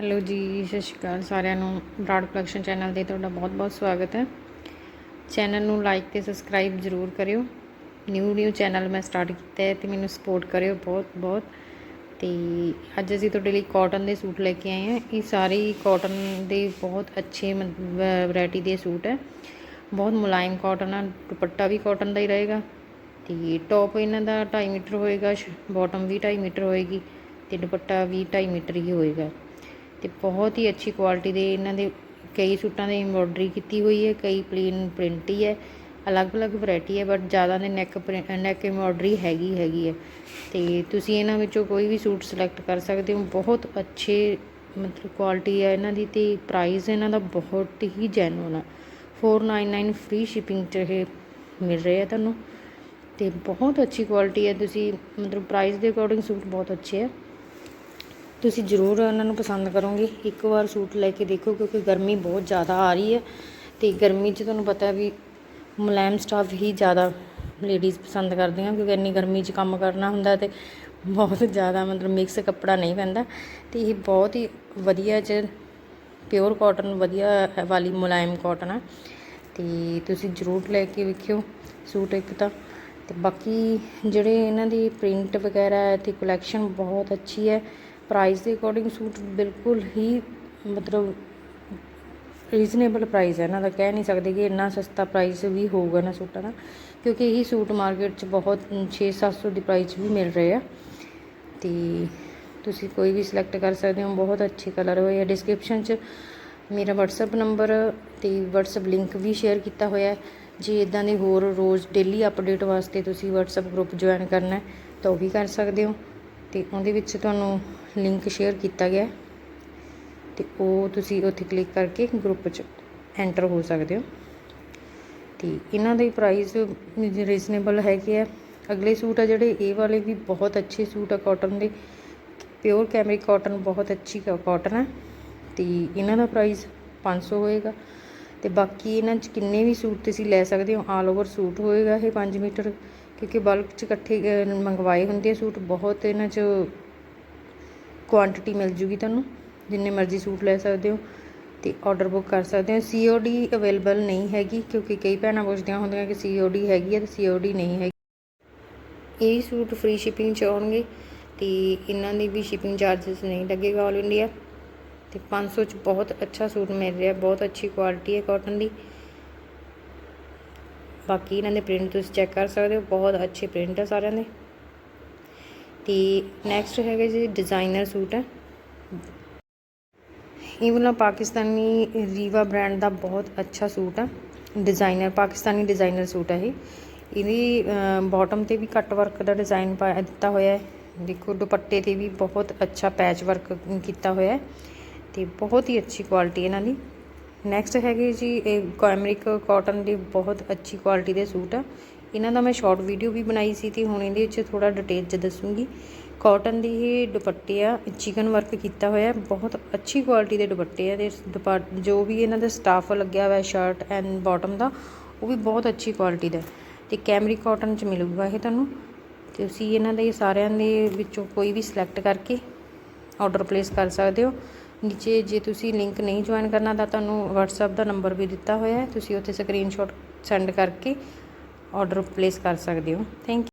Hello ਜੀ, ਸਤਿ ਸ਼੍ਰੀ ਅਕਾਲ ਸਾਰਿਆਂ ਨੂੰ। ਬਰਾਡ ਪ੍ਰੋਡਕਸ਼ਨ ਚੈਨਲ ਤੇ ਤੁਹਾਡਾ ਬਹੁਤ-ਬਹੁਤ ਸਵਾਗਤ ਹੈ। ਚੈਨਲ ਨੂੰ ਲਾਈਕ ਤੇ ਸਬਸਕ੍ਰਾਈਬ ਜ਼ਰੂਰ ਕਰਿਓ। ਨਿਊ ਨਿਊ ਚੈਨਲ ਮੈਂ ਸਟਾਰਟ ਕੀਤਾ ਹੈ ਤੇ ਮੈਨੂੰ ਸਪੋਰਟ ਕਰਿਓ ਬਹੁਤ-ਬਹੁਤ ਤੇ ਅੱਜ ਅਸੀਂ ਤੁਹਾਡੇ ਲਈ ਕਾਟਨ ਦੇ ਸੂਟ ਲੈ ਕੇ ਆਏ ਹਾਂ। ਇਹ ਸਾਰੇ ਕਾਟਨ ਦੇ ਬਹੁਤ ਅੱਛੇ ਵੈਰਾਈਟੀ ਦੇ ਸੂਟ ਹੈ। ਬਹੁਤ ਮੁਲਾਇਮ ਕਾਟਨ ਆ, ਦੁਪੱਟਾ ਵੀ ਕਾਟਨ ਦਾ ਹੀ ਰਹੇਗਾ। ਤੇ ਟੌਪ ਇਹਨਾਂ ਦਾ 2.5 ਮੀਟਰ ਹੋਏਗਾ ਬਾਟਮ ਵੀ 2.5 ਮੀਟਰ ਹੋਏਗੀ ਤੇ ਦੁਪੱਟਾ ਵੀ 2.5 ਮੀਟਰ ਹੀ ਹੋਏਗਾ। ਤੇ ਬਹੁਤ ਹੀ ਅੱਛੀ ਕੁਆਲਿਟੀ ਦੇ ਇਹਨਾਂ ਦੇ ਕਈ ਸੂਟਾਂ ਦੇ ਐਮਬ੍ਰੋਇਡਰੀ ਕੀਤੀ ਹੋਈ ਹੈ, ਕਈ ਪਲੇਨ ਪ੍ਰਿੰਟ ਹੀ ਹੈ, ਅਲੱਗ-ਅਲੱਗ ਵੈਰਾਈਟੀ ਹੈ ਬਟ ਜ਼ਿਆਦਾ ਦੇ ਨੈਕ ਨੈਕ ਐਮਬ੍ਰੋਇਡਰੀ ਹੈਗੀ ਹੈਗੀ ਹੈ। ਤੇ ਤੁਸੀਂ ਇਹਨਾਂ ਵਿੱਚੋਂ ਕੋਈ ਵੀ ਸੂਟ ਸਿਲੈਕਟ ਕਰ ਸਕਦੇ ਹੋ, ਬਹੁਤ ਅੱਛੇ ਮਤਲਬ ਕੁਆਲਿਟੀ ਹੈ ਇਹਨਾਂ ਦੀ ਤੇ ਪ੍ਰਾਈਸ ਇਹਨਾਂ ਦਾ ਬਹੁਤ ਹੀ ਜੈਨੂਨ ਹੈ 499 ਫ੍ਰੀ ਸ਼ਿਪਿੰਗ 'ਚ ਇਹ ਮਿਲ ਰਿਹਾ ਤੁਹਾਨੂੰ, ਤੇ ਬਹੁਤ ਅੱਛੀ ਕੁਆਲਿਟੀ ਹੈ, ਤੁਸੀਂ ਮਤਲਬ ਪ੍ਰਾਈਸ ਦੇ ਅਕੋਰਡਿੰਗ ਸੂਟ ਬਹੁਤ ਅੱਛੇ ਹੈ ਤੁਸੀਂ ਜ਼ਰੂਰ ਉਹਨਾਂ ਨੂੰ ਪਸੰਦ ਕਰੋਗੇ। ਇੱਕ ਵਾਰ ਸੂਟ ਲੈ ਕੇ ਦੇਖੋ ਕਿਉਂਕਿ ਗਰਮੀ ਬਹੁਤ ਜ਼ਿਆਦਾ ਆ ਰਹੀ ਹੈ ਤੇ ਗਰਮੀ 'ਚ ਤੁਹਾਨੂੰ ਪਤਾ ਵੀ ਮੁਲਾਇਮ ਸਟਾਫ ਹੀ ਜ਼ਿਆਦਾ ਲੇਡੀਜ਼ ਪਸੰਦ ਕਰਦੀਆਂ ਕਿਉਂਕਿ ਇੰਨੀ ਗਰਮੀ 'ਚ ਕੰਮ ਕਰਨਾ ਹੁੰਦਾ ਤੇ ਬਹੁਤ ਜ਼ਿਆਦਾ ਮਤਲਬ ਮਿਕਸ ਕੱਪੜਾ ਨਹੀਂ ਪੈਂਦਾ ਤੇ ਇਹ ਬਹੁਤ ਹੀ ਵਧੀਆ ਚ ਪਿਓਰ ਕਾਟਨ ਵਧੀਆ ਵਾਲੀ ਮੁਲਾਇਮ ਕਾਟਨ ਆ ਤੇ ਤੁਸੀਂ ਜ਼ਰੂਰ ਲੈ ਕੇ ਵੇਖਿਓ ਸੂਟ ਇੱਕ ਤਾਂ ਤੇ ਬਾਕੀ ਜਿਹੜੇ ਇਹਨਾਂ ਦੀ ਪ੍ਰਿੰਟ ਵਗੈਰਾ ਹੈ ਤੇ ਕਲੈਕਸ਼ਨ ਬਹੁਤ ਅੱਛੀ ਹੈ। ਪ੍ਰਾਈਸ ਦੇ ਅਕੋਰਡਿੰਗ ਸੂਟ ਬਿਲਕੁਲ ਹੀ ਮਤਲਬ ਰੀਜ਼ਨੇਬਲ ਪ੍ਰਾਈਸ ਹੈ। ਇਹਨਾਂ ਦਾ ਕਹਿ ਨਹੀਂ ਸਕਦੇ ਕਿ ਇੰਨਾ ਸਸਤਾ ਪ੍ਰਾਈਸ ਵੀ ਹੋਊਗਾ ਨਾ ਸੂਟਾਂ ਦਾ, ਕਿਉਂਕਿ ਇਹੀ ਸੂਟ ਮਾਰਕੀਟ 'ਚ ਬਹੁਤ 6-700 ਦੀ ਪ੍ਰਾਈਸ ਵੀ ਮਿਲ ਰਹੇ ਆ। ਤੇ ਤੁਸੀਂ ਕੋਈ ਵੀ ਸਿਲੈਕਟ ਕਰ ਸਕਦੇ ਹੋ। ਬਹੁਤ ਅੱਛੇ ਕਲਰ ਹੋਏ ਆ। ਡਿਸਕ੍ਰਿਪਸ਼ਨ 'ਚ ਮੇਰਾ WhatsApp ਨੰਬਰ ਤੇ WhatsApp ਲਿੰਕ ਵੀ ਸ਼ੇਅਰ ਕੀਤਾ ਹੋਇਆ ਜੇ ਇਦਾਂ ਦੇ ਹੋਰ ਰੋਜ਼ ਡੇਲੀ ਅਪਡੇਟ ਵਾਸਤੇ ਤੁਸੀਂ WhatsApp ਗਰੁੱਪ ਜੁਆਇਨ ਕਰਨਾ ਹੈ, ਤਾਂ ਉਹ ਵੀ ਕਰ ਸਕਦੇ ਹੋ। ਤੇ ਉਹਦੇ ਵਿੱਚ ਤੁਹਾਨੂੰ ਲਿੰਕ ਸ਼ੇਅਰ ਕੀਤਾ ਗਿਆ ਤੇ ਉਹ ਤੁਸੀਂ ਉੱਥੇ ਕਲਿੱਕ ਕਰਕੇ ਗਰੁੱਪ 'ਚ ਐਂਟਰ ਹੋ ਸਕਦੇ ਹੋ। ਤੇ ਇਹਨਾਂ ਦੇ ਪ੍ਰਾਈਸ ਰੀਜ਼ਨੇਬਲ ਹੈਗੇ ਆ। ਅਗਲੇ ਸੂਟ ਆ ਜਿਹੜੇ, ਇਹ ਵਾਲੇ ਵੀ ਬਹੁਤ ਅੱਛੇ ਸੂਟ ਆ ਕਾਟਨ ਦੇ। ਪਿਓਰ ਕੈਮਰਿਕ ਕਾਟਨ ਬਹੁਤ ਅੱਛੀ ਕਾਟਨ ਹੈ ਤੇ ਇਹਨਾਂ ਦਾ ਪ੍ਰਾਈਸ 500 ਹੋਏਗਾ। ਤੇ ਬਾਕੀ ਇਹਨਾਂ 'ਚ ਕਿੰਨੇ ਵੀ ਸੂਟ ਤੁਸੀਂ ਲੈ ਸਕਦੇ ਹੋ ਆਲ ਓਵਰ ਸੂਟ ਹੋਏਗਾ ਇਹ 5 ਮੀਟਰ। ਕਿਉਂਕਿ ਬਲਕ 'ਚ ਇਕੱਠੇ ਮੰਗਵਾਏ ਹੁੰਦੇ ਆ ਸੂਟ। ਬਹੁਤ ਇਹਨਾਂ 'ਚ ਕੁਆਂਟੀਟੀ ਮਿਲ ਜੂਗੀ ਤੁਹਾਨੂੰ, ਜਿੰਨੇ ਮਰਜ਼ੀ ਸੂਟ ਲੈ ਸਕਦੇ ਹੋ ਤੇ ਆਰਡਰ ਬੁੱਕ ਕਰ ਸਕਦੇ ਹੋ। ਸੀਓਡੀ ਅਵੇਲੇਬਲ ਨਹੀਂ ਹੈਗੀ, ਕਿਉਂਕਿ ਕਈ ਭੈਣਾਂ ਪੁੱਛਦੀਆਂ ਹੁੰਦੀਆਂ ਕਿ ਸੀਓਡੀ ਹੈਗੀ ਹੈ ਤੇ ਸੀਓਡੀ ਨਹੀਂ ਹੈਗੀ। ਇਹ ਸੂਟ ਫ੍ਰੀ ਸ਼ਿਪਿੰਗ 'ਚ ਆਉਣਗੇ ਤੇ ਇਹਨਾਂ ਦੀ ਵੀ ਸ਼ਿਪਿੰਗ ਚਾਰजेस ਨਹੀਂ ਲੱਗੇਗਾ ਆਲ ਇੰਡੀਆ ਤੇ 500 ਚ ਬਹੁਤ ਅੱਛਾ ਸੂਟ ਮਿਲ ਰਿਹਾ, ਬਹੁਤ ਅੱਛੀ ਕੁਆਲਿਟੀ ਹੈ ਕਾਟਨ ਦੀ। ਬਾਕੀ ਇਹਨਾਂ ਦੇ ਪ੍ਰਿੰਟ ਤੁਸੀਂ ਚੈੱਕ ਕਰ ਸਕਦੇ ਹੋ, ਬਹੁਤ ਅੱਛੇ ਪ੍ਰਿੰਟ ਹੈ ਸਾਰਿਆਂ ਦੇ। ਤੇ ਨੈਕਸਟ ਹੈਗਾ ਜੀ ਡਿਜ਼ਾਈਨਰ ਸੂਟ ਹੈ। ਇਹ ਵਾਲਾ ਪਾਕਿਸਤਾਨੀ ਰੀਵਾ ਬ੍ਰਾਂਡ ਦਾ ਬਹੁਤ ਅੱਛਾ ਸੂਟ ਹੈ। ਡਿਜ਼ਾਈਨਰ ਪਾਕਿਸਤਾਨੀ ਡਿਜ਼ਾਈਨਰ ਸੂਟ ਹੈ ਇਹ। ਇਹਦੀ ਬਾਟਮ ਤੇ ਵੀ ਕੱਟ ਵਰਕ ਦਾ ਡਿਜ਼ਾਈਨ ਪਾਇਆ ਦਿੱਤਾ ਹੋਇਆ ਹੈ। ਦੇਖੋ, ਦੁਪੱਟੇ ਤੇ ਵੀ ਬਹੁਤ ਅੱਛਾ ਪੈਚ ਵਰਕ ਕੀਤਾ ਹੋਇਆ ਹੈ ਤੇ ਬਹੁਤ ਹੀ ਅੱਛੀ ਕੁਆਲਿਟੀ ਇਹਨਾਂ ਦੀ। ਨੈਕਸਟ ਹੈਗੇ ਜੀ, ਇਹ ਕੈਮਰਿਕ ਕਾਟਨ ਦੀ ਬਹੁਤ ਅੱਛੀ ਕੁਆਲਿਟੀ ਦੇ ਸੂਟ ਆ ਇਹਨਾਂ ਦਾ ਮੈਂ ਸ਼ਾਰਟ ਵੀਡੀਓ ਵੀ ਬਣਾਈ ਸੀ ਤੇ ਹੁਣ ਇਹਦੇ ਵਿੱਚ ਥੋੜਾ ਡਿਟੇਲ 'ਚ ਦੱਸੂਗੀ। ਕਾਟਨ ਦੀ ਇਹ ਦੁਪੱਟੇ ਆ ਚਿਕਨ ਵਰਕ ਕੀਤਾ ਹੋਇਆ ਬਹੁਤ ਅੱਛੀ ਕੁਆਲਿਟੀ ਦੇ ਦੁਪੱਟੇ ਆ ਤੇ ਜੋ ਵੀ ਇਹਨਾਂ ਦਾ ਸਟਾਫ ਲੱਗਿਆ ਹੋਇਆ ਸ਼ਰਟ ਐਂਡ ਬਾਟਮ ਦਾ, ਉਹ ਵੀ ਬਹੁਤ ਅੱਛੀ ਕੁਆਲਿਟੀ ਦਾ ਤੇ ਕੈਮਰੀ ਕਾਟਨ 'ਚ ਮਿਲੂਗਾ ਇਹ ਤੁਹਾਨੂੰ। ਤੇ ਤੁਸੀਂ ਇਹਨਾਂ ਦੇ ਸਾਰਿਆਂ ਦੇ ਵਿੱਚੋਂ ਕੋਈ ਵੀ ਸਿਲੈਕਟ ਕਰਕੇ ਆਰਡਰ ਪਲੇਸ ਕਰ ਸਕਦੇ ਹੋ। ਨੀਚੇ ਜੇ ਤੁਸੀਂ ਲਿੰਕ ਨਹੀਂ ਜੁਆਇਨ ਕਰਨਾ ਤਾਂ ਤੁਹਾਨੂੰ WhatsApp ਦਾ ਨੰਬਰ ਵੀ ਦਿੱਤਾ ਹੋਇਆ ਹੈ। ਤੁਸੀਂ ਉੱਥੇ ਸਕਰੀਨਸ਼ਾਟ ਸੈਂਡ ਕਰਕੇ ਔਡਰ ਪਲੇਸ ਕਰ ਸਕਦੇ ਹੋ। ਥੈਂਕ